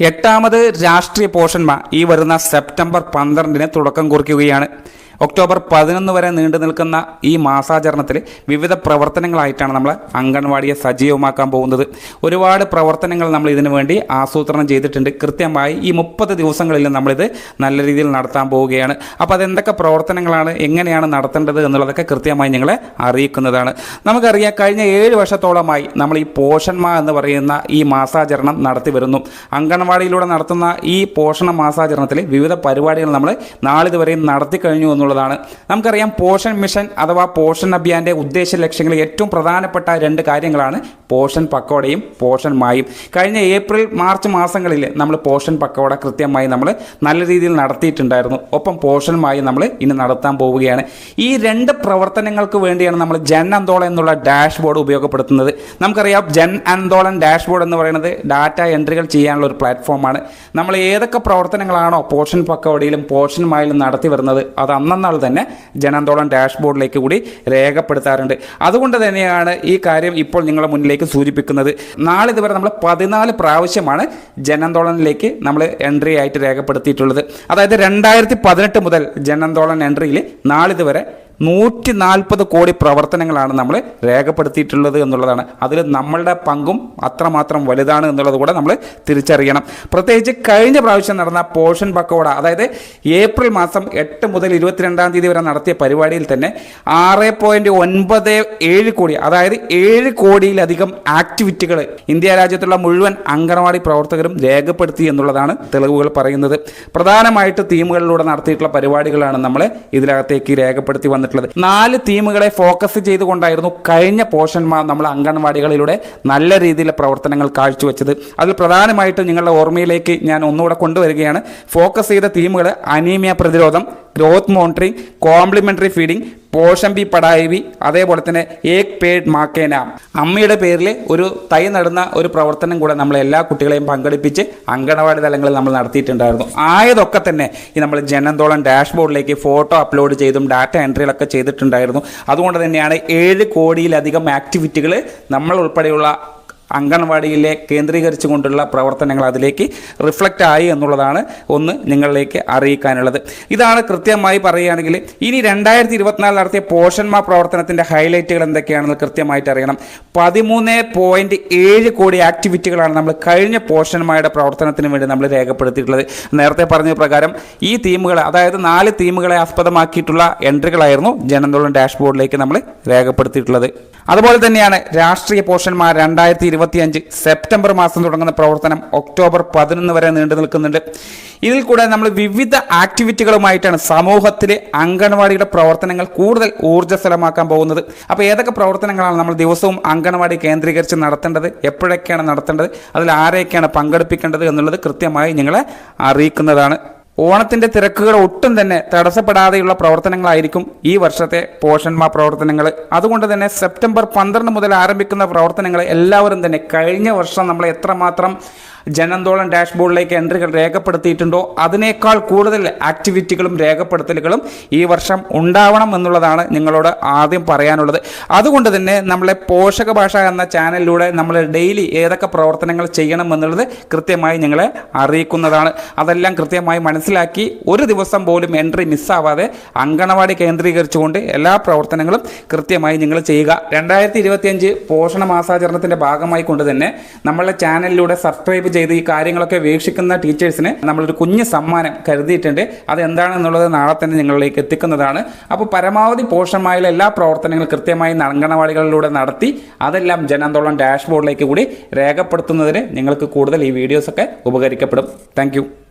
എട്ടാമത് രാഷ്ട്രീയ പോഷന്മ ഈ വരുന്ന സെപ്റ്റംബർ പന്ത്രണ്ടിന് തുടക്കം കുറിക്കുകയാണ്. ഒക്ടോബർ പതിനൊന്ന് വരെ നീണ്ടു നിൽക്കുന്ന ഈ മാസാചരണത്തിൽ വിവിധ പ്രവർത്തനങ്ങളായിട്ടാണ് നമ്മൾ അംഗൻവാടിയെ സജീവമാക്കാൻ പോകുന്നത്. ഒരുപാട് പ്രവർത്തനങ്ങൾ നമ്മൾ ഇതിനു വേണ്ടി ആസൂത്രണം ചെയ്തിട്ടുണ്ട്. കൃത്യമായി ഈ മുപ്പത് ദിവസങ്ങളിൽ നമ്മളിത് നല്ല രീതിയിൽ നടത്താൻ പോവുകയാണ്. അപ്പോൾ അതെന്തൊക്കെ പ്രവർത്തനങ്ങളാണ് എങ്ങനെയാണ് നടത്തേണ്ടത് എന്നുള്ളതൊക്കെ കൃത്യമായി നിങ്ങളെ അറിയിക്കുന്നതാണ്. നമുക്കറിയാം കഴിഞ്ഞ ഏഴ് വർഷത്തോളമായി നമ്മൾ ഈ പോഷൺമ എന്ന് പറയുന്ന ഈ മാസാചരണം നടത്തി വരുന്നു. അംഗൻവാടിയിലൂടെ നടത്തുന്ന ഈ പോഷണ മാസാചരണത്തിൽ വിവിധ പരിപാടികൾ നമ്മൾ നാളിതുവരെയും നടത്തി കഴിഞ്ഞു എന്നുള്ളതാണ്. നമുക്കറിയാം പോഷൻ മിഷൻ അഥവാ പോഷൻ അഭിയാന്റെ ഉദ്ദേശ ലക്ഷ്യങ്ങളിൽ ഏറ്റവും പ്രധാനപ്പെട്ട രണ്ട് കാര്യങ്ങളാണ് പോഷൻ പക്കോടയും പോഷൻ മായും. കഴിഞ്ഞ ഏപ്രിൽ മാർച്ച് മാസങ്ങളിൽ നമ്മൾ പോഷൻ പക്കോട കൃത്യമായി നമ്മൾ നല്ല രീതിയിൽ നടത്തിയിട്ടുണ്ടായിരുന്നു. ഒപ്പം പോഷൻ മായി നമ്മൾ ഇനി നടത്താൻ പോവുകയാണ്. ഈ രണ്ട് പ്രവർത്തനങ്ങൾക്ക് വേണ്ടിയാണ് നമ്മൾ ജൻ അന്തോളൻ എന്നുള്ള ഡാഷ് ബോർഡ് ഉപയോഗപ്പെടുത്തുന്നത്. നമുക്കറിയാം ജൻ അന്തോളൻ ഡാഷ് ബോർഡ് എന്ന് പറയുന്നത് ഡാറ്റ എൻട്രികൾ ചെയ്യാനുള്ള ഒരു പ്ലാറ്റ്ഫോമാണ്. നമ്മൾ ഏതൊക്കെ പ്രവർത്തനങ്ങളാണോ പോഷൻ പക്കോടയിലും പോഷൻ മായിലും നടത്തി വരുന്നത് അത് അന്നന്നാൾ തന്നെ ജനാന്തോളം ഡാഷ്ബോർഡിലേക്ക് കൂടി രേഖപ്പെടുത്താറുണ്ട്. അതുകൊണ്ട് തന്നെയാണ് ഈ കാര്യം ഇപ്പോൾ നിങ്ങളുടെ മുന്നിലേക്ക് സൂചിപ്പിക്കുന്നത്. നാളെ ഇതുവരെ നമ്മൾ പതിനാല് പ്രാവശ്യമാണ് ജനാന്തോളനിലേക്ക് നമ്മൾ എൻട്രി ആയിട്ട് രേഖപ്പെടുത്തിയിട്ടുള്ളത്. അതായത് രണ്ടായിരത്തി പതിനെട്ട് മുതൽ ജനാന്തോളൻ എൻട്രിയിൽ നാളിതുവരെ നൂറ്റി നാൽപ്പത് കോടി പ്രവർത്തനങ്ങളാണ് നമ്മൾ രേഖപ്പെടുത്തിയിട്ടുള്ളത് എന്നുള്ളതാണ്. അതിൽ നമ്മളുടെ പങ്കും അത്രമാത്രം വലുതാണ് എന്നുള്ളത് കൂടെ നമ്മൾ തിരിച്ചറിയണം. പ്രത്യേകിച്ച് കഴിഞ്ഞ പ്രാവശ്യം നടന്ന പോഷൻ പക്കോട അതായത് ഏപ്രിൽ മാസം എട്ട് മുതൽ ഇരുപത്തിരണ്ടാം തീയതി വരെ നടത്തിയ പരിപാടിയിൽ തന്നെ ആറ് പോയിന്റ് ഒൻപത് ഏഴ് കോടി അതായത് ഏഴ് കോടിയിലധികം ആക്ടിവിറ്റികൾ ഇന്ത്യ രാജ്യത്തുള്ള മുഴുവൻ അംഗനവാടി പ്രവർത്തകരും രേഖപ്പെടുത്തി എന്നുള്ളതാണ് തെളിവുകൾ പറയുന്നത്. പ്രധാനമായിട്ട് തീമുകളിലൂടെ നടത്തിയിട്ടുള്ള പരിപാടികളാണ് നമ്മൾ ഇതിനകത്തേക്ക് രേഖപ്പെടുത്തി വന്നിട്ടുള്ളത്. നാല് തീമുകളെ ഫോക്കസ് ചെയ്തുകൊണ്ടായിരുന്നു കഴിഞ്ഞ പോഷന്മാർ നമ്മൾ അംഗൻവാടികളിലൂടെ നല്ല രീതിയിലെ പ്രവർത്തനങ്ങൾ കാഴ്ചവെച്ചത്. അതിൽ പ്രധാനമായിട്ടും നിങ്ങളുടെ ഓർമ്മയിലേക്ക് ഞാൻ ഒന്നുകൂടെ കൊണ്ടുവരികയാണ്. ഫോക്കസ് ചെയ്ത തീമുകൾ അനീമിയ പ്രതിരോധം growth monitoring complementary feeding Poshan Bhi പടായവി അതേപോലെ തന്നെ ഏക് പേഡ് മാക്കേന. അമ്മയുടെ പേരിൽ ഒരു തൈ നടുന്ന ഒരു പ്രവർത്തനം കൂടെ നമ്മൾ എല്ലാ കുട്ടികളെയും പങ്കെടുപ്പിച്ച് അങ്കണവാടി തലങ്ങളിൽ നമ്മൾ നടത്തിയിട്ടുണ്ടായിരുന്നു. ആയതൊക്കെ തന്നെ ഈ നമ്മൾ ജനന്തോളം ഡാഷ്ബോർഡിലേക്ക് ഫോട്ടോ അപ്ലോഡ് ചെയ്തും ഡാറ്റ എൻട്രികളൊക്കെ ചെയ്തിട്ടുണ്ടായിരുന്നു. അതുകൊണ്ട് തന്നെയാണ് ഏഴ് കോടിയിലധികം ആക്ടിവിറ്റികൾ നമ്മൾ ഉൾപ്പെടെയുള്ള അംഗൻവാടിയിലെ കേന്ദ്രീകരിച്ചുകൊണ്ടുള്ള പ്രവർത്തനങ്ങൾ അതിലേക്ക് റിഫ്ലക്റ്റ് ആയി എന്നുള്ളതാണ് ഒന്ന് നിങ്ങളിലേക്ക് അറിയിക്കാനുള്ളത്. ഇതാണ് കൃത്യമായി പറയുകയാണെങ്കിൽ ഇനി രണ്ടായിരത്തി ഇരുപത്തിനാല് നടത്തിയ പോഷന്മാ പ്രവർത്തനത്തിന്റെ ഹൈലൈറ്റുകൾ എന്തൊക്കെയാണെന്ന് കൃത്യമായിട്ട് അറിയണം. പതിമൂന്ന് പോയിന്റ് ഏഴ് കോടി ആക്ടിവിറ്റികളാണ് നമ്മൾ കഴിഞ്ഞ പോഷന്മാരുടെ പ്രവർത്തനത്തിന് വേണ്ടി നമ്മൾ രേഖപ്പെടുത്തിയിട്ടുള്ളത്. നേരത്തെ പറഞ്ഞ പ്രകാരം ഈ തീമുകൾ അതായത് നാല് തീമുകളെ ആസ്പദമാക്കിയിട്ടുള്ള എൻട്രികളായിരുന്നു ജനന്തോളം ഡാഷ്ബോർഡിലേക്ക് നമ്മൾ രേഖപ്പെടുത്തിയിട്ടുള്ളത്. അതുപോലെ തന്നെയാണ് രാഷ്ട്രീയ പോഷന്മാർ രണ്ടായിരത്തി ഇരുപത്തിയഞ്ച് സെപ്റ്റംബർ മാസം തുടങ്ങുന്ന പ്രവർത്തനം ഒക്ടോബർ പതിനൊന്ന് വരെ നീണ്ടു നിൽക്കുന്നുണ്ട്. ഇതിൽ കൂടെ നമ്മൾ വിവിധ ആക്ടിവിറ്റികളുമായിട്ടാണ് സമൂഹത്തിലെ അംഗൻവാടിയുടെ പ്രവർത്തനങ്ങൾ കൂടുതൽ ഊർജസ്വലമാക്കാൻ പോകുന്നത്. അപ്പോൾ ഏതൊക്കെ പ്രവർത്തനങ്ങളാണ് നമ്മൾ ദിവസവും അംഗൻവാടി കേന്ദ്രീകരിച്ച് നടത്തേണ്ടത്? എപ്പോഴൊക്കെയാണ് നടത്തേണ്ടത്? അതിൽ ആരെയൊക്കെയാണ് പങ്കെടുപ്പിക്കേണ്ടത് എന്നുള്ളത് കൃത്യമായി നിങ്ങളെ അറിയിക്കുന്നതാണ്. ഓണത്തിന്റെ തിരക്കുകൾ ഒട്ടും തന്നെ തടസ്സപ്പെടാതെയുള്ള പ്രവർത്തനങ്ങളായിരിക്കും ഈ വർഷത്തെ പോഷന്മാ പ്രവർത്തനങ്ങൾ. അതുകൊണ്ട് തന്നെ സെപ്റ്റംബർ പന്ത്രണ്ട് മുതൽ ആരംഭിക്കുന്ന പ്രവർത്തനങ്ങൾ എല്ലാവരും തന്നെ കഴിഞ്ഞ വർഷം നമ്മൾ എത്രമാത്രം ജനന്തോളം ഡാഷ്ബോർഡിലേക്ക് എൻട്രികൾ രേഖപ്പെടുത്തിയിട്ടുണ്ടോ അതിനേക്കാൾ കൂടുതൽ ആക്ടിവിറ്റികളും രേഖപ്പെടുത്തലുകളും ഈ വർഷം ഉണ്ടാവണം എന്നുള്ളതാണ് നിങ്ങളോട് ആദ്യം പറയാനുള്ളത്. അതുകൊണ്ട് തന്നെ നമ്മളെ പോഷക ഭാഷ എന്ന ചാനലിലൂടെ നമ്മൾ ഡെയിലി ഏതൊക്കെ പ്രവർത്തനങ്ങൾ ചെയ്യണം എന്നുള്ളത് കൃത്യമായി നിങ്ങളെ അറിയിക്കുന്നതാണ്. അതെല്ലാം കൃത്യമായി മനസ്സിലാക്കി ഒരു ദിവസം പോലും എൻട്രി മിസ്സാവാതെ അങ്കണവാടി കേന്ദ്രീകരിച്ചുകൊണ്ട് എല്ലാ പ്രവർത്തനങ്ങളും കൃത്യമായി നിങ്ങൾ ചെയ്യുക. രണ്ടായിരത്തി ഇരുപത്തിയഞ്ച് പോഷണ മാസാചരണത്തിന്റെ ഭാഗമായി കൊണ്ട് തന്നെ നമ്മളുടെ ചാനലിലൂടെ സബ്സ്ക്രൈബ് ചെയ്ത് ഈ കാര്യങ്ങളൊക്കെ വീക്ഷിക്കുന്ന ടീച്ചേഴ്സിന് നമ്മളൊരു കുഞ്ഞ് സമ്മാനം കരുതിയിട്ടുണ്ട്. അത് എന്താണെന്നുള്ളത് നാളെ തന്നെ നിങ്ങളിലേക്ക് എത്തിക്കുന്നതാണ്. അപ്പോൾ പരമാവധി പോഷണമായുള്ള എല്ലാ പ്രവർത്തനങ്ങളും കൃത്യമായി അങ്കണവാടികളിലൂടെ നടത്തി അതെല്ലാം ജനാന്തോളം ഡാഷ്ബോർഡിലേക്ക് കൂടി രേഖപ്പെടുത്തുന്നതിന് നിങ്ങൾക്ക് കൂടുതൽ ഈ വീഡിയോസൊക്കെ ഉപകരിക്കപ്പെടും. താങ്ക്